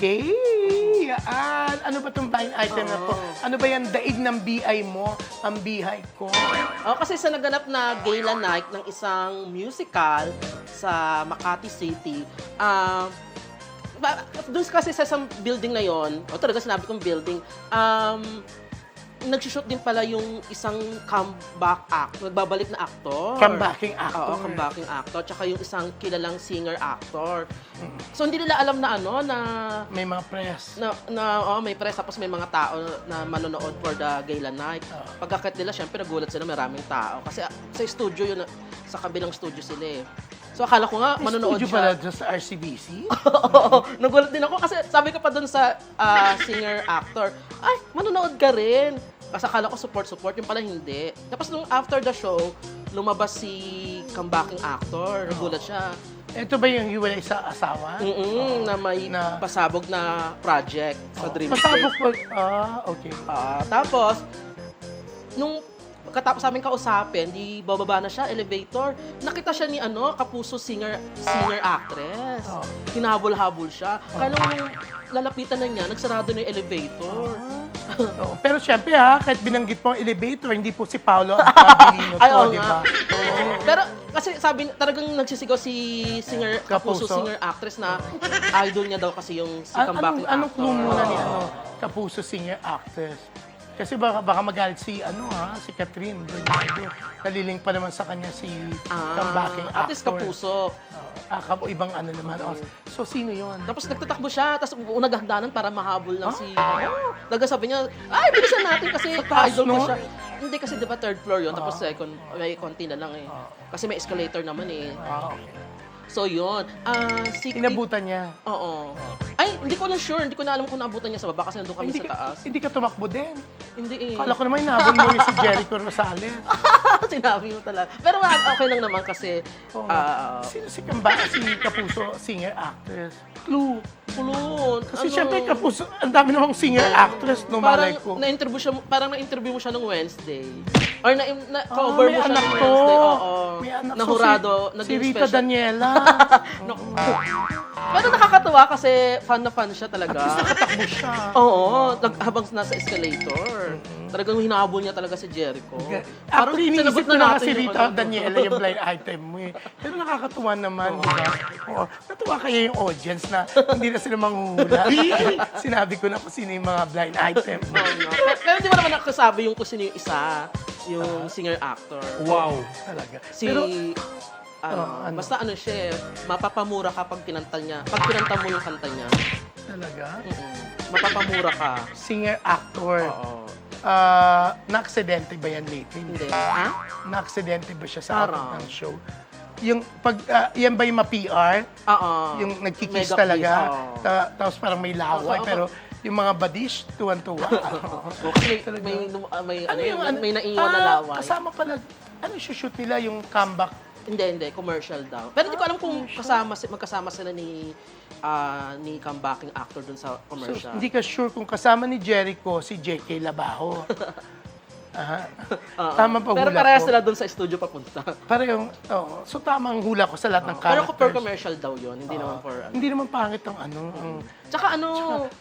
Okay. Yan. Ano ba itong blind item na to? Ano ba yan? Daig ng BI mo? Ang bihay ko. Oh, kasi sa naganap na gala night ng isang musical sa Makati City, ah ba- doon kasi sa isang building na yon, o talaga sinabi kong building, um, nagsushoot din pala yung isang comeback act, nagbabalik na actor. Comebacking actor. Oo, comebacking actor. Tsaka yung isang kilalang singer-actor. So, hindi nila alam na ano, na May mga press. na, na oh, may press tapos may mga tao na manonood for the gala night. Pagkakit nila, syempre nagulat sila maraming tao. Kasi ah, sa studio yun, sa kabilang studio sila eh. So akala ko nga manonood Studio siya. pala dyan sa RCBC? Oo, nagulat din ako kasi sabi ko pa dun sa ah, singer-actor, ay, manonood ka rin. Kasi akala ko support-support, yung pala hindi. Tapos nung after the show, lumabas si comebacking actor. Nagulat siya. Ito ba yung hiwalay sa asawa? Mm-mm, na may Na- pasabog na project sa Dreamscape. Pasabog po. Ah, okay. Ah, tapos, nung katapos namin kausapin, di bababa na siya, elevator, nakita siya ni ano, kapuso singer, singer actress. Oh. Hinahabol-habol siya. Kaya nung lalapitan na niya, nagsarado na yung elevator. Oo. Pero syempre ha, kahit binanggit mo ang elevator, hindi po si Paolo ang Abilino Ay, to, di nga. ba? Pero kasi sabi, talagang nagsisigaw si singer, kapuso, Kapuso. singer actress na idol niya daw kasi yung si An- comebacking anong, anong clue muna ni ano, Kapuso singer actress? Kasi baka, baka magalit si ano ha, si Catherine Bernardo. Naliling pa naman sa kanya si Ah, comebacking actor. At least kapuso. Ah, kap- ibang ano naman. Oh, so, sino yon? Tapos nagtatakbo siya, tapos unang hagdanan para mahabol ng si... Oh, Daga sabi niya, ay, bilisan natin kasi idol no? siya. Hindi kasi di ba third floor yun, tapos second, may konti na lang eh. Kasi may escalator naman eh. Ah, okay. So yun, ah, si... Inabutan niya. Oo. Ay, hindi ko na sure, hindi ko na alam kung naabutan niya sa baba kasi nandun kami Hindi sa ka, taas. hindi ka tumakbo din. Hindi eh. Kala ko naman inahabol mo yung si Jericho Rosales. Sinabi mo talaga. Pero ah, okay lang naman kasi, Oo. ah, Sino si Kamba, si Kapuso, singer actress? Clue. kulon. Kasi ano, syempre Kapuso, ang dami namang singer actress, no malay Parang ko. na-interview siya, parang na-interview mo siya nung Wednesday. Or na, na cover Ah, may mo siya anak nung to. Wednesday. Oo. May anak to. Nahurado. Si, si naging Rita special. Daniela. Naku. Pero nakakatuwa kasi fan na fan siya talaga. Nakatakbo siya. Oo, nag, habang nasa escalator. Talagang hinahabol niya talaga si Jericho. Actually, iniisip sinagot na nga natin si yung Rita ano. Daniela yung blind item mo eh. Pero nakakatuwa naman, di ba? Oo. Natuwa kaya yung audience na hindi na sila manghuhula. Sinabi ko na kung sino yung mga blind item. Pero, pero di mo naman nakasabi yung kung sino yung isa, yung singer-actor. Wow. Talaga. Si, Pero, ano, Oh, ano? basta ano siya, eh, mapapamura ka pag kinanta niya. Pag kinanta mo yung kanta niya, talaga, mm mapapamura ka. singer-actor. Oo. Ah, na-aksidente ba yan lately? Hindi. Ha? Na-aksidente ba siya sa Parang. ng show? Yung pag ah, yan ba yung ma-PR? Oo. yung nagkikiss Mega talaga. kiss, oo. Ta- tapos parang may laway Oo, oo. pero yung mga badish tuwan-tuwa. Oo, kasi may, may, may, ano, yun, ano? may naiwan na Ah, laway. Kasama pala ano shoot nila yung comeback Hindi, hindi. Commercial daw. Pero hindi ko alam kung kasama, si- magkasama sila ni ah, ni comebacking actor dun sa So, commercial. hindi ka sure kung kasama ni Jericho si JK Labajo. Aha. Oo. Tama pa Pero hula parehas ko. sila dun sa studio papunta. Parehong, oo. So tama ang hula ko sa lahat ng Pero characters. for commercial daw yun, hindi naman for ano. Hindi naman pangit ang ano. Ang, Tsaka ano,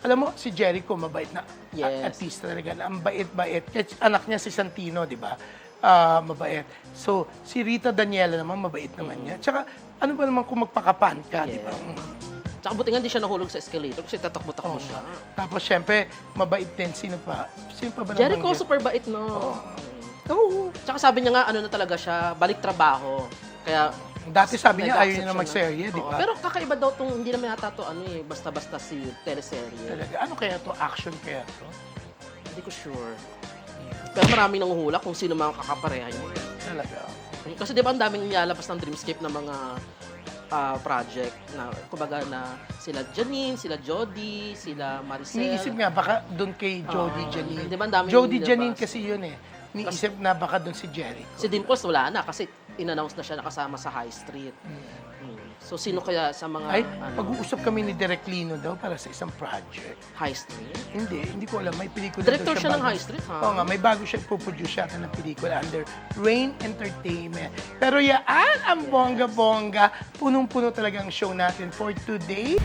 alam mo, si Jericho, mabait na Yes. artista talaga. na Ang bait-bait. Kahit anak niya si Santino, di ba? Ah, mabait. So, si Rita Daniela naman, mabait naman niya. Tsaka, ano ba naman kung magpakapan ka, di ba? Yes. Mm. tsaka buti nga hindi siya nahulog sa escalator kasi tatakbo-takbo Oo. siya. Tapos, syempre, mabait din. Sino pa? Sino pa ba Jericho, nabanggit? super bait, no? Oo. Tsaka sabi niya nga, ano na talaga siya, balik trabaho. Kaya, Dati sabi niya, ayaw niya na magserye, di ba? Pero kakaiba daw tong, hindi naman yata to, ano eh, basta-basta si teleserye. Talaga. Ano kaya to? Action kaya to? Hindi ko sure. Pero marami nang hula kung sino mga kakapareha niya. Talaga. Kasi di ba ang daming nilalabas ng Dreamscape na mga ah, project na kumbaga na sila Janine, sila Jody, sila Maricel. Iniisip nga, baka doon kay Jody Oo. Janine. Di ba ang daming Jody? Janine kasi yun eh. Iniisip na baka doon si Jericho. Si Dimples wala na kasi in-announce na siya nakasama sa High Street. Hmm. So sino kaya sa mga Ay, ano, mag-uusap kami ni Direk Lino daw para sa isang project. High Street? Hindi, hindi ko alam. May pelikula Director daw siya ng bago. High Street, ha? Oo nga, may bago siya ipoproduce siya ng pelikula under Rain Entertainment. Pero yaan ang bongga-bongga. Punong-puno talaga ang show natin for today.